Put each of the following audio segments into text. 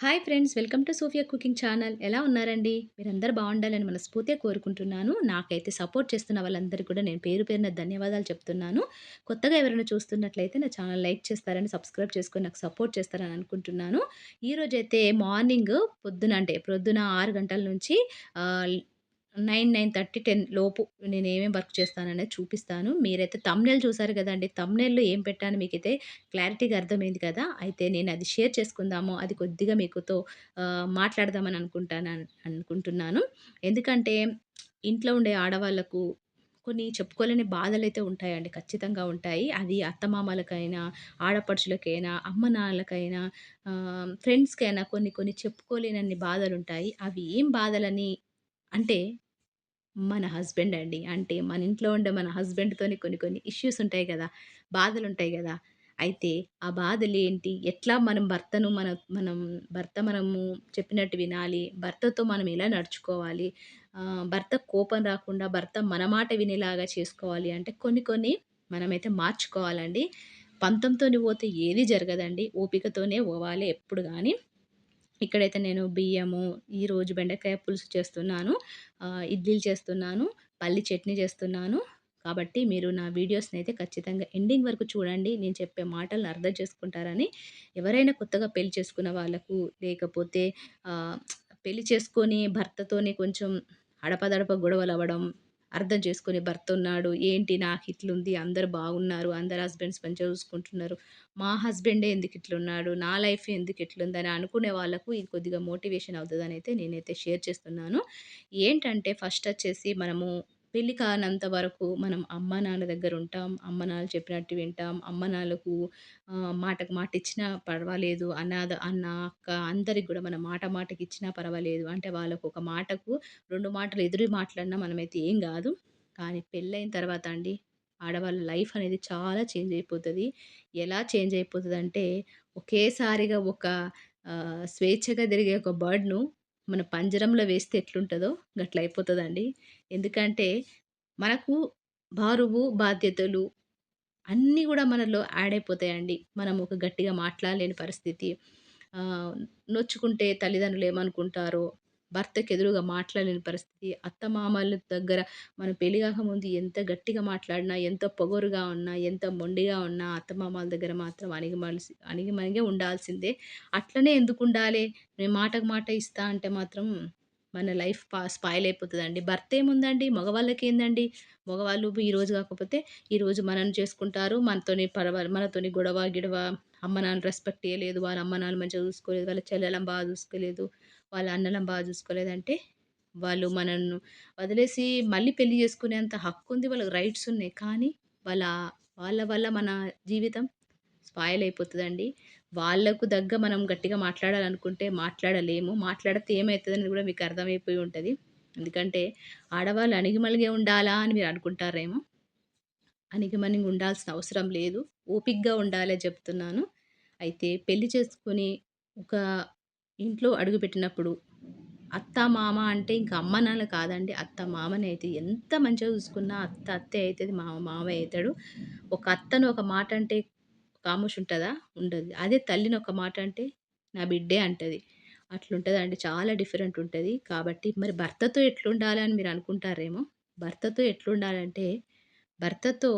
Hi friends welcome to Sofia cooking channel. ఎలా ఉన్నారండి? మీరందరూ బాగుండాలని మనస్ఫూర్తిగా కోరుకుంటున్నాను. నాకైతే సపోర్ట్ చేస్తున్న వాళ్ళందరికీ కూడా నేను పేరు పేరున ధన్యవాదాలు చెప్తున్నాను. కొత్తగా ఎవరైనా చూస్తున్నట్లయితే నా ఛానల్ లైక్ చేస్తారని సబ్స్క్రైబ్ చేసుకొని నాకు సపోర్ట్ చేస్తారని అనుకుంటున్నాను. ఈరోజైతే మార్నింగ్ పొద్దున అంటే పొద్దున ఆరు గంటల నుంచి నైన్ నైన్ థర్టీ టెన్ లోపు నేను ఏమేమి వర్క్ చేస్తాననేది చూపిస్తాను. మీరైతే తమ్నెల్ చూసారు కదండి. తమ్నెల్లో ఏం పెట్టాను మీకైతే క్లారిటీగా అర్థమైంది కదా. అయితే నేను అది షేర్ చేసుకుందాము. అది కొద్దిగా మీకుతో మాట్లాడదామని అనుకుంటాను అనుకుంటున్నాను. ఎందుకంటే ఇంట్లో ఉండే ఆడవాళ్ళకు కొన్ని చెప్పుకోలేని బాధలైతే ఉంటాయండి. ఖచ్చితంగా ఉంటాయి. అది అత్తమామలకైనా ఆడపడుచులకైనా అమ్మ నాన్నలకైనా ఫ్రెండ్స్కైనా కొన్ని కొన్ని చెప్పుకోలేనన్ని బాధలు ఉంటాయి అవి ఏం బాధలని అంటే మన హస్బెండ్ అండి. అంటే మన ఇంట్లో ఉండే మన హస్బెండ్‌తోని కొన్ని కొన్ని ఇష్యూస్ ఉంటాయి గదా! బాధలుంటాయి గదా! అయితే ఆ బాధలేంటి? ఎట్లా మనం భర్తను మన మనం భర్త మనము చెప్పినట్టు వినాలి? భర్తతో మనం ఎలా నడుచుకోవాలి? ఆహ్, భర్త కోపం రాకుండా భర్త మన మాట వినేలాగా చేసుకోవాలి అంటే కొన్ని కొన్ని మనమైతే మార్చుకోవాలండి. పంతంతోని పోతే ఏది జరగదండి. ఓపికతోనే పోవాలి ఎప్పుడు గాని. ఇక్కడైతే నేను బియ్యము, ఈరోజు బెండకాయ పులుసు చేస్తున్నాను. ఇడ్లీలు చేస్తున్నాను. పల్లి చట్నీ చేస్తున్నాను. కాబట్టి మీరు నా వీడియోస్ని అయితే ఖచ్చితంగా ఎండింగ్ వరకు చూడండి. నేను చెప్పే మాటలను అర్థం చేసుకుంటారని. ఎవరైనా కొత్తగా పెళ్ళి చేసుకున్న వాళ్ళకు లేకపోతే పెళ్ళి చేసుకొని భర్తతోని కొంచెం అడపదడప గొడవలు అవ్వడం అర్థం చేసుకునే భర్త ఉన్నాడు. ఏంటి నాకు ఇట్లుంది, అందరు బాగున్నారు, అందరు హస్బెండ్స్ మంచిగా చూసుకుంటున్నారు. మా హస్బెండే ఎందుకు ఇట్లున్నాడు, నా లైఫ్ ఎందుకు ఇట్లుందని అనుకునే వాళ్ళకు ఇది కొద్దిగా మోటివేషన్ అవుతుందని అయితే నేనైతే షేర్ చేస్తున్నాను. ఏంటంటే ఫస్ట్ వచ్చేసి మనము పెళ్ళి కానంత వరకు మనం అమ్మ నాన్న దగ్గర ఉంటాం. అమ్మ నాన్న చెప్పినట్టు వింటాం. అమ్మ నాన్నలకు మాటకు మాట ఇచ్చినా పర్వాలేదు. అనాథ అన్న, అక్క అందరికి కూడా మన మాట మాటకి ఇచ్చినా పర్వాలేదు. అంటే వాళ్ళకు ఒక మాటకు రెండు మాటలు ఎదురు మాట్లాడినా మనమైతే ఏం కాదు కానీ పెళ్ళైన తర్వాత అండి ఆడవాళ్ళ లైఫ్ అనేది చాలా చేంజ్ అయిపోతుంది ఎలా చేంజ్ అయిపోతుంది అంటే ఒకేసారిగా ఒక స్వేచ్ఛగా తిరిగే ఒక బర్డ్‌ను మన పంజరంలో వేస్తే ఎట్లుంటుందో గట్ల అయిపోతుందండి ఎందుకంటే మనకు బరువు, బాధ్యతలు అన్నీ కూడా మనలో యాడ్ అయిపోతాయండి. మనం ఒక గట్టిగా మాట్లాడలేని పరిస్థితి. నొచ్చుకుంటే తల్లిదండ్రులు ఏమనుకుంటారో భర్తకు ఎదురుగా మాట్లాడలేని పరిస్థితి. అత్తమామల దగ్గర మనం పెళ్ళి కాకముందు ఎంత గట్టిగా మాట్లాడినా, ఎంత పొగరుగా ఉన్నా, ఎంత మొండిగా ఉన్నా అత్తమామల దగ్గర మాత్రం అణిగిమలిసి అణిగిమణిగే ఉండాల్సిందే. అట్లనే ఎందుకు ఉండాలి నేను మాటకు మాట ఇస్తా అంటే మాత్రం మన లైఫ్ పా స్పాయిల్ అయిపోతుందండి. భర్త ఏముందండి మగవాళ్ళకి ఏందండి మగవాళ్ళు ఈరోజు కాకపోతే ఈరోజు మనల్ని చేసుకుంటారు. మనతోని పరవ మనతోని గొడవ, గిడవ అమ్మ నాన్న రెస్పెక్ట్ చేయలేదు వాళ్ళ అమ్మ నాన్న మంచిగా చూసుకోలేదు. వాళ్ళ చెల్లెలం బాగా చూసుకోలేదు. వాళ్ళ అన్నలం బాగా చూసుకోలేదంటే వాళ్ళు మనల్ని వదిలేసి మళ్ళీ పెళ్ళి చేసుకునేంత హక్కు ఉంది. వాళ్ళకి రైట్స్ ఉన్నాయి. కానీ వాళ్ళ వాళ్ళ వల్ల మన జీవితం స్పాయిల్ అయిపోతుందండి. వాళ్ళకు దగ్గ మనం గట్టిగా మాట్లాడాలనుకుంటే మాట్లాడలేము. మాట్లాడితే ఏమవుతుందని కూడా మీకు అర్థమైపోయి ఉంటుంది ఎందుకంటే ఆడవాళ్ళు అణిగిమలిగే ఉండాలా అని మీరు అనుకుంటారేమో! అణిగిమణిగి ఉండాల్సిన అవసరం లేదు. ఓపిక్గా ఉండాలే చెప్తున్నాను. అయితే పెళ్ళి చేసుకొని ఒక ఇంట్లో అడుగుపెట్టినప్పుడు అత్త, మామ అంటే ఇంకా అమ్మ, నాన్న కాదండి. అత్త, మామని అయితే ఎంత మంచిగా చూసుకున్నా అత్త అత్తే అవుతుంది మామ మామయ్య అవుతాడు ఒక అత్తను ఒక మాట అంటే కామోష్ ఉంటుందా ఉండదు. అదే తల్లిని ఒక మాట అంటే నా బిడ్డే అంటది. అంటే చాలా డిఫరెంట్ ఉంటుంది కాబట్టి మరి భర్తతో ఎట్లుండాలి అని మీరు అనుకుంటారేమో! భర్తతో ఎట్లుండాలంటే భర్తతో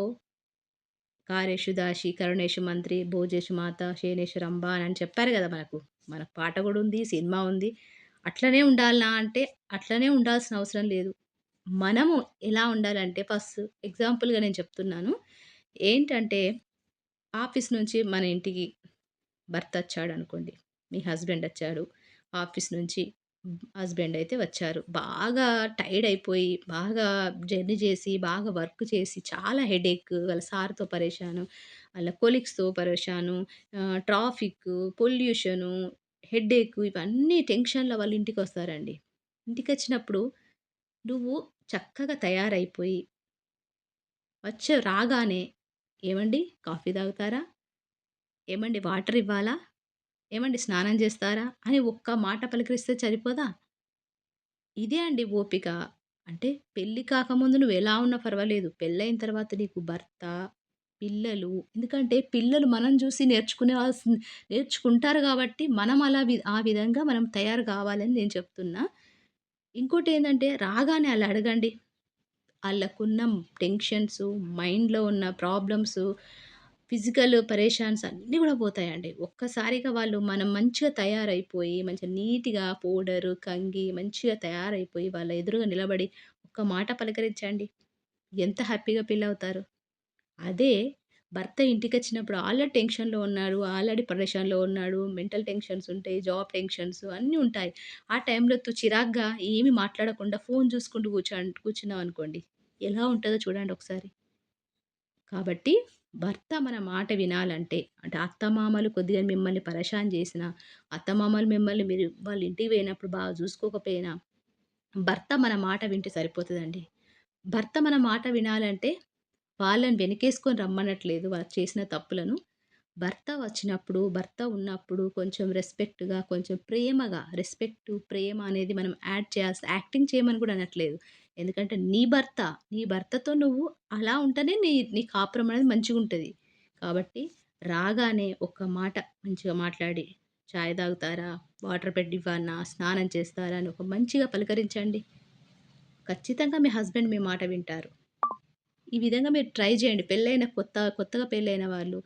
కారేషు దాసి, కరుణేషు మంత్రి, భోజేషు మాత, శేనేషు రంభ అని చెప్పారు కదా మనకు. మన పాట కూడా ఉంది. సినిమా ఉంది. అట్లనే ఉండాలనా అంటే అట్లనే ఉండాల్సిన అవసరం లేదు. మనము ఎలా ఉండాలంటే ఫస్ట్ ఎగ్జాంపుల్‌గా నేను చెప్తున్నాను. ఏంటంటే ఆఫీస్ నుంచి మన ఇంటికి భర్త వచ్చాడనుకోండి. మీ హస్బెండ్ వచ్చాడు. ఆఫీస్ నుంచి హస్బెండ్ అయితే వచ్చారు. బాగా టైర్డ్ అయిపోయి, బాగా జర్నీ చేసి, బాగా వర్క్ చేసి, చాలా హెడేక్ వాళ్ళ సార్‌తో పరేషాను, వాళ్ళ కొలీగ్స్‌తో పరేషాను, ట్రాఫిక్, పొల్యూషను, హెడేక్ ఇవన్నీ టెన్షన్‌లో వాళ్ళ ఇంటికి ఇంటికొచ్చినప్పుడు నువ్వు చక్కగా తయారైపోయి వచ్చే రాగానే ఏమండి కాఫీ తాగుతారా? ఏమండి వాటర్ ఇవ్వాలా? ఏమండి స్నానం చేస్తారా? అని ఒక్క మాట పలికరిస్తే సరిపోదా? ఇదే అండి ఓపిక. అంటే పెళ్ళి కాకముందు నువ్వు ఎలా ఉన్నా పర్వాలేదు. పెళ్ళైన తర్వాత నీకు భర్త, పిల్లలు ఎందుకంటే పిల్లలు మనం చూసి నేర్చుకునేవాల్సిన నేర్చుకుంటారు కాబట్టి మనం అలా వి ఆ విధంగా మనం తయారు కావాలని నేను చెప్తున్నా. ఏంటంటే రాగానే అలా అడగండి. వాళ్ళకున్న టెన్షన్స్ మైండ్‌లో ఉన్న ప్రాబ్లమ్స్ ఫిజికల్ పరేషాన్స్ అన్నీ కూడా పోతాయండి. ఒక్కసారిగా వాళ్ళు మనం మంచిగా తయారైపోయి, మంచిగా నీట్‌గా పౌడరు, కంగి మంచిగా తయారైపోయి వాళ్ళ ఎదురుగా నిలబడి ఒక్క మాట పలకరించండి. ఎంత హ్యాపీగా ఫీల్ అవుతారు. అదే భర్త ఇంటికి వచ్చినప్పుడు ఆల్రెడీ టెన్షన్‌లో ఉన్నాడు. ఆల్రెడీ పరేషాన్‌లో ఉన్నాడు. మెంటల్ టెన్షన్స్ ఉంటాయి. జాబ్ టెన్షన్స్ అన్నీ ఉంటాయి. ఆ టైంలో తు చిరాగ్గా ఏమి మాట్లాడకుండా ఫోన్ చూసుకుంటూ కూర్చో కూర్చున్నాం అనుకోండి ఎలా ఉంటుందో చూడండి ఒకసారి. కాబట్టి భర్త మన మాట వినాలంటే అంటే అత్తమామలు కొద్దిగా మిమ్మల్ని పరేషాన్ చేసిన అత్తమామలు మిమ్మల్ని మీరు వాళ్ళ ఇంటికి పోయినప్పుడు బాగా చూసుకోకపోయినా, భర్త మన మాట వింటే సరిపోతుందండి భర్త మన మాట వినాలంటే వాళ్ళని వెనకేసుకొని రమ్మనట్లేదు వాళ్ళు చేసిన తప్పులను. భర్త వచ్చినప్పుడు, భర్త ఉన్నప్పుడు కొంచెం రెస్పెక్ట్‌గా, కొంచెం ప్రేమగా రెస్పెక్ట్ ప్రేమ అనేది మనం యాడ్ చేయాల్సి యాక్టింగ్ చేయమని కూడా అనట్లేదు. ఎందుకంటే నీ భర్త, నీ భర్తతో నువ్వు అలా ఉంటేనే నీ నీ కాపురం అనేది మంచిగా ఉంటుంది కాబట్టి రాగానే ఒక్క మాట మంచిగా మాట్లాడి, చాయ్ తాగుతారా? వాటర్ పెట్టివ్వనా? స్నానం చేస్తారా? అని ఒక మంచిగా పలకరించండి. ఖచ్చితంగా మీ హస్బెండ్ మీ మాట వింటారు. ఈ విధంగా మీరు ట్రై చేయండి. పెళ్ళైన కొత్త కొత్తగా పెళ్ళైన వాళ్ళు.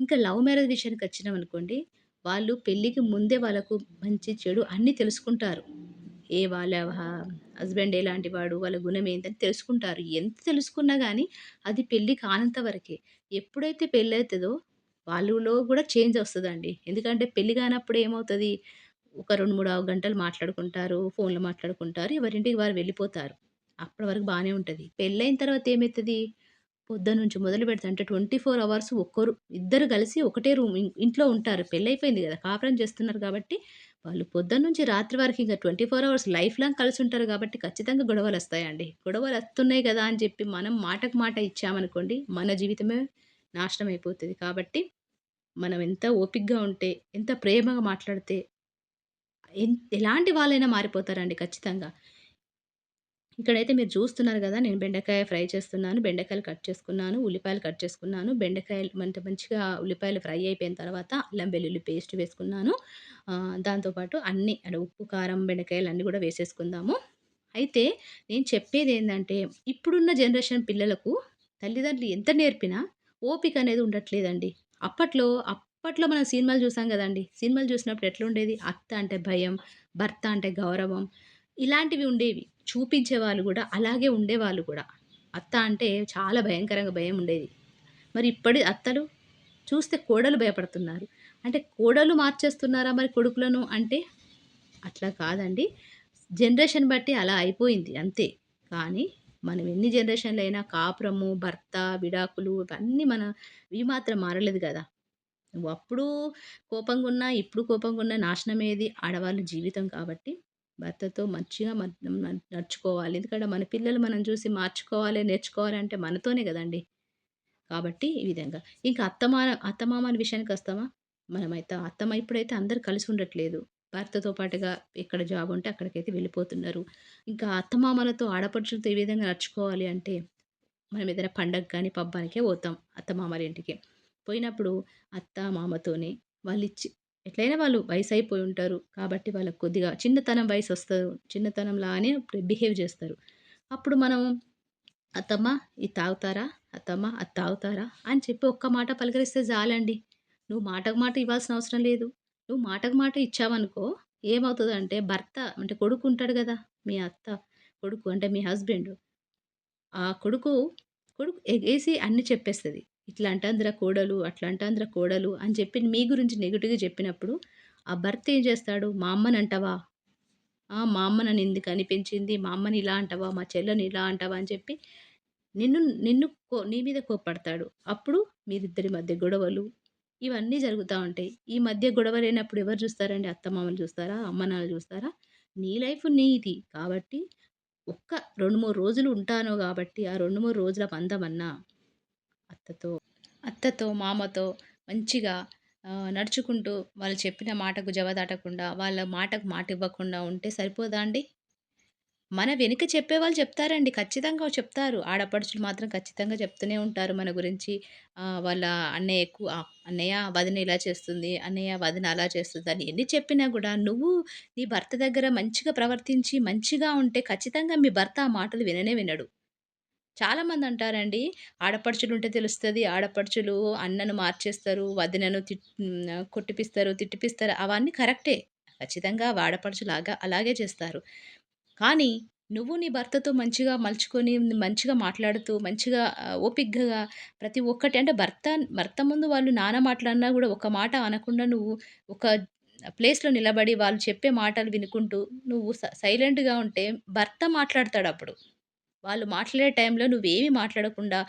ఇంకా లవ్ మ్యారేజ్ విషయానికి వచ్చినాం అనుకోండి వాళ్ళు పెళ్ళికి ముందే వాళ్ళకు మంచి, చెడు అన్నీ తెలుసుకుంటారు. ఏ వాళ్ళ హస్బెండ్ ఎలాంటి వాడు, వాళ్ళ గుణం ఏంటని తెలుసుకుంటారు. ఎంత తెలుసుకున్నా కానీ అది పెళ్ళికి కానంత వరకే. ఎప్పుడైతే పెళ్ళయితదో వాళ్ళలో కూడా చేంజ్ వస్తుందండి ఎందుకంటే పెళ్ళి కానప్పుడు ఏమవుతుంది ఒక 2, 3 గంటలు మాట్లాడుకుంటారు. ఫోన్‌లో మాట్లాడుకుంటారు. ఎవరింటికి వారు వెళ్ళిపోతారు. అప్పటి వరకు బాగానే ఉంటుంది. పెళ్ళైన తర్వాత ఏమవుతుంది పొద్దున్న నుంచి మొదలు పెడతా. అంటే 24 అవర్స్ ఒక్కరు ఇద్దరు కలిసి ఒకటే రూమ్ ఇంట్లో ఉంటారు. పెళ్ళైపోయింది కదా కాపురం చేస్తున్నారు కాబట్టి, వాళ్ళు పొద్దున్నుంచి రాత్రి వరకు ఇంకా twenty four hours life long కలిసుంటారు కాబట్టి ఖచ్చితంగా గొడవలు వస్తాయండి. గొడవలు వస్తున్నాయి కదా అని చెప్పి మనం మాటకు మాట ఇచ్చామనుకోండి, మన జీవితమే నాశనం అయిపోతుంది. కాబట్టి మనం ఎంత ఓపిక్గా ఉంటే, ఎంత ప్రేమగా మాట్లాడితే ఎన్ ఎలాంటి వాళ్ళైనా మారిపోతారండి ఖచ్చితంగా. ఇక్కడైతే మీరు చూస్తున్నారు కదా నేను బెండకాయ ఫ్రై చేస్తున్నాను. బెండకాయలు కట్ చేసుకున్నాను. ఉల్లిపాయలు కట్ చేసుకున్నాను. బెండకాయలు మంచి మంచిగా ఉల్లిపాయలు ఫ్రై అయిపోయిన తర్వాత అల్లం వెల్లుల్లి పేస్ట్ వేసుకున్నాను. దాంతోపాటు దాంతో పాటు అన్నీ అంటే ఉప్పు, కారం, బెండకాయలు అన్నీ కూడా వేసేసుకుందాము. అయితే నేను చెప్పేది ఏంటంటే ఇప్పుడున్న జనరేషన్ పిల్లలకు తల్లిదండ్రులు ఎంత నేర్పినా ఓపిక అనేది ఉండట్లేదండి. అప్పట్లో అప్పట్లో మనం సినిమాలు చూసాం కదండి సినిమాలు చూసినప్పుడు ఎట్లుండేది? అత్త అంటే భయం, భర్త అంటే గౌరవం ఇలాంటివి ఉండేవి. చూపించేవాళ్ళు కూడా అలాగే ఉండేవాళ్ళు కూడా అత్త అంటే చాలా భయంకరంగా భయం ఉండేది. మరి ఇప్పటి అత్తలు చూస్తే కోడలు భయపడుతున్నారు. అంటే కోడలు మార్చేస్తున్నారా మరి కొడుకులను అంటే అట్లా కాదండి. జనరేషన్ బట్టి అలా అయిపోయింది అంతే. కానీ మనం ఎన్ని జనరేషన్‌లైనా కాపురము, భర్త, విడాకులు ఇవన్నీ మన ఇవి మాత్రం మారలేదు కదా నువ్వు అప్పుడు కోపంగున్నా, ఇప్పుడు కోపంగా ఉన్న నాశనం నాశనమయ్యేది ఆడవాళ్ళ జీవితం కాబట్టి, భర్తతో మంచిగా నడుచుకోవాలి. ఎందుకంటే మన పిల్లలు మనం చూసి మార్చుకోవాలి, నేర్చుకోవాలంటే మనతోనే కదండి కాబట్టి ఈ విధంగా. ఇంకా అత్తమాన అత్తమామల విషయానికొస్తామా? మనమైతే అత్తమ్మ ఇప్పుడైతే అందరూ కలిసి ఉండట్లేదు. భర్తతో పాటుగా ఎక్కడ జాబ్ ఉంటే అక్కడికైతే వెళ్ళిపోతున్నారు. ఇంకా అత్తమామలతో, ఆడపడుచులతో ఏ విధంగా నడుచుకోవాలి అంటే, మనం ఏదైనా పండగ కానీ పబ్బానికే పోతాం అత్తమామల ఇంటికి. పోయినప్పుడు అత్త, మామతోని వాళ్ళిచ్చి ఎట్లయినా వాళ్ళు వయసు అయిపోయి ఉంటారు. కాబట్టి వాళ్ళకి కొద్దిగా చిన్నతనం వయసు వస్తారు చిన్నతనంలానే బిహేవ్ చేస్తారు. అప్పుడు మనం అత్తమ్మ ఇది తాగుతారా? అత్తమ్మ అది తాగుతారా? అని చెప్పి ఒక్క మాట పలకరిస్తే చాలండి. నువ్వు మాటకు మాట ఇవ్వాల్సిన అవసరం లేదు. నువ్వు మాటకు మాట ఇచ్చావనుకో ఏమవుతుందంటే భర్త అంటే కొడుకు ఉంటాడు కదా మీ అత్త కొడుకు అంటే మీ హస్బెండ్. ఆ కొడుకు, కొడుకు ఎగేసి అన్ని చెప్పేస్తుంది ఇట్లా అంటాందిరా కోడలు, అట్లా అంటాందిరా కోడలు అని చెప్పి మీ గురించి నెగిటివ్గా చెప్పినప్పుడు, ఆ భర్త ఏం చేస్తాడు? మా అమ్మని అంటావా మా అమ్మ ఎందుకు అనిపించింది మా అమ్మని ఇలా అంటావా? మా చెల్లని ఇలా అంటావా? అని చెప్పి నిన్ను నిన్ను కో నీ మీద కోప్పడతాడు. అప్పుడు మీరిద్దరి మధ్య గొడవలు ఇవన్నీ జరుగుతూ ఉంటాయి. ఈ మధ్య గొడవ లేనప్పుడు ఎవరు చూస్తారండి? అత్తమామలు చూస్తారా? అమ్మ నాన్న చూస్తారా? నీ లైఫ్ నీది. కాబట్టి ఒక్క 2, 3 రోజులు ఉంటాను కాబట్టి ఆ 2, 3 రోజుల బంధమన్నా అత్తతో, అత్తతో, మామతో మంచిగా నడుచుకుంటూ వాళ్ళు చెప్పిన మాటకు జవదాటకుండా, వాళ్ళ మాటకు మాట ఇవ్వకుండా ఉంటే సరిపోదా అండి? మన వెనుక చెప్పేవాళ్ళు చెప్తారండి. ఖచ్చితంగా చెప్తారు. ఆడపడుచులు మాత్రం ఖచ్చితంగా చెప్తూనే ఉంటారు మన గురించి. వాళ్ళ అన్నయ్యకు ఎక్కువ "అన్నయ్య వదిన ఇలా చేస్తుంది. అన్నయ్య వదిన అలా చేస్తుంది" అని ఎన్ని చెప్పినా కూడా నువ్వు నీ భర్త దగ్గర మంచిగా ప్రవర్తించి, మంచిగా ఉంటే ఖచ్చితంగా మీ భర్త ఆ మాటలు విననే వినడు. చాలామంది అంటారండి ఆడపడుచులు ఉంటే తెలుస్తుంది ఆడపడుచులు అన్నను మార్చేస్తారు. వదినను తిట్ కొట్టిపిస్తారు, తిట్టిపిస్తారు. అవన్నీ కరెక్టే. ఖచ్చితంగా ఆడపడుచులాగా అలాగే చేస్తారు. కానీ నువ్వు నీ భర్తతో మంచిగా మలుచుకొని, మంచిగా మాట్లాడుతూ, మంచిగా ఓపిగ్గా ప్రతి ఒక్కటి అంటే భర్త భర్త ముందు వాళ్ళు నాన్న మాట్లాడినా కూడా ఒక మాట అనకుండా నువ్వు ఒక ప్లేస్‌లో నిలబడి వాళ్ళు చెప్పే మాటలు వినుకుంటూ నువ్వు స సైలెంట్‌గా ఉంటే భర్త మాట్లాడతాడు అప్పుడు వాళ్ళు మాట్లాడే టైంలో నువ్వేమీ మాట్లాడకుండా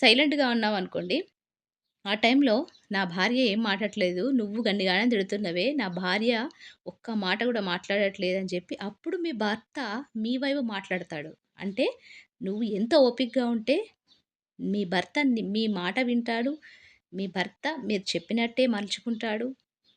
సైలెంట్‌గా ఉన్నావు అనుకోండి ఆ టైంలో నా భార్య ఏం మాట్లాడలేదు నువ్వు గండిగానే తిడుతున్నవే. నా భార్య ఒక్క మాట గూడా మాట్లాడట్లేదని చెప్పి అప్పుడు మీ భర్త మీ వైపు మాట్లాడతాడు. అంటే నువ్వు ఎంత ఓపికగా ఉంటే మీ భర్త మీ మాట వింటాడు. మీ భర్త మీరు చెప్పినట్టే మలుచుకుంటాడు.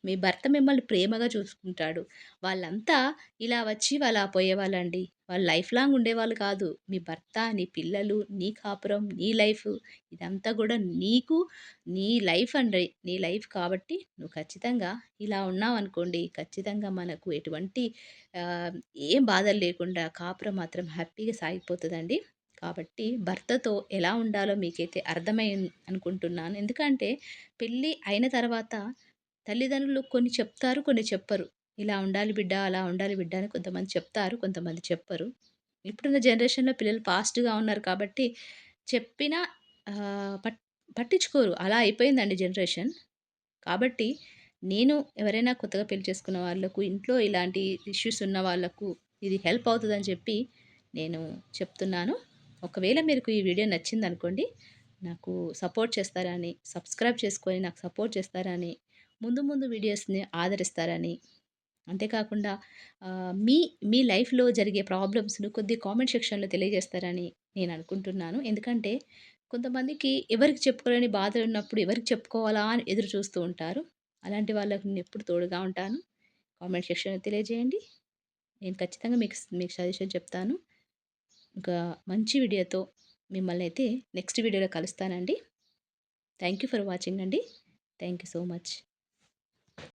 మీ భర్త మిమ్మల్ని ప్రేమగా చూసుకుంటాడు. వాళ్ళంతా ఇలా వచ్చి వాళ్ళ పోయేవాళ్ళండి. వాళ్ళు లైఫ్ లాంగ్ ఉండేవాళ్ళు కాదు. మీ భర్త, నీ పిల్లలు, నీ కాపురం, నీ లైఫ్ ఇదంతా కూడా నీకు నీ లైఫ్ అండి. నీ లైఫ్ కాబట్టి నువ్వు ఖచ్చితంగా ఇలా ఉన్నావనుకోండి, ఖచ్చితంగా మనకు ఎటువంటి ఏం బాధలు లేకుండా కాపురం మాత్రం హ్యాపీగా సాగిపోతుందండి కాబట్టి భర్తతో ఎలా ఉండాలో మీకైతే అర్థమై అనుకుంటున్నాను. ఎందుకంటే పెళ్ళి అయిన తర్వాత తల్లిదండ్రులు కొన్ని చెప్తారు, కొన్ని చెప్పరు. ఇలా ఉండాలి బిడ్డ, అలా ఉండాలి బిడ్డ అని కొంతమంది చెప్తారు, కొంతమంది చెప్పరు. ఇప్పుడున్న జనరేషన్‌లో పిల్లలు ఫాస్ట్‌గా ఉన్నారు కాబట్టి చెప్పినా పట్ పట్టించుకోరు. అలా అయిపోయిందండి జనరేషన్. కాబట్టి నేను ఎవరైనా కొత్తగా పెళ్ళి చేసుకున్న వాళ్ళకు, ఇంట్లో ఇలాంటి ఇష్యూస్ ఉన్న వాళ్ళకు ఇది హెల్ప్ అవుతుందని చెప్పి నేను చెప్తున్నాను. ఒకవేళ మీకు ఈ వీడియో నచ్చింది అనుకోండి నాకు సపోర్ట్ చేస్తారని, సబ్స్క్రైబ్ చేసుకొని నాకు సపోర్ట్ చేస్తారని, ముందు ముందు వీడియోస్‌ని ఆదరిస్తారని, అంతేకాకుండా మీ మీ లైఫ్‌లో జరిగే ప్రాబ్లమ్స్‌ను కొద్ది కామెంట్ సెక్షన్‌లో తెలియజేస్తారని నేను అనుకుంటున్నాను. ఎందుకంటే కొంతమందికి ఎవరికి చెప్పుకోలేని బాధలు ఉన్నప్పుడు ఎవరికి చెప్పుకోవాలా అని ఎదురు చూస్తూ ఉంటారు. అలాంటి వాళ్ళకి నేనెప్పుడు తోడుగా ఉంటాను. కామెంట్ సెక్షన్‌లో తెలియజేయండి. నేను ఖచ్చితంగా మీకు మీకు సజెషన్ చెప్తాను. ఇంకా మంచి వీడియోతో మిమ్మల్ని అయితే నెక్స్ట్ వీడియోలో కలుస్తానండి. థ్యాంక్ యూ ఫర్ వాచింగ్ అండి. Thank you so much.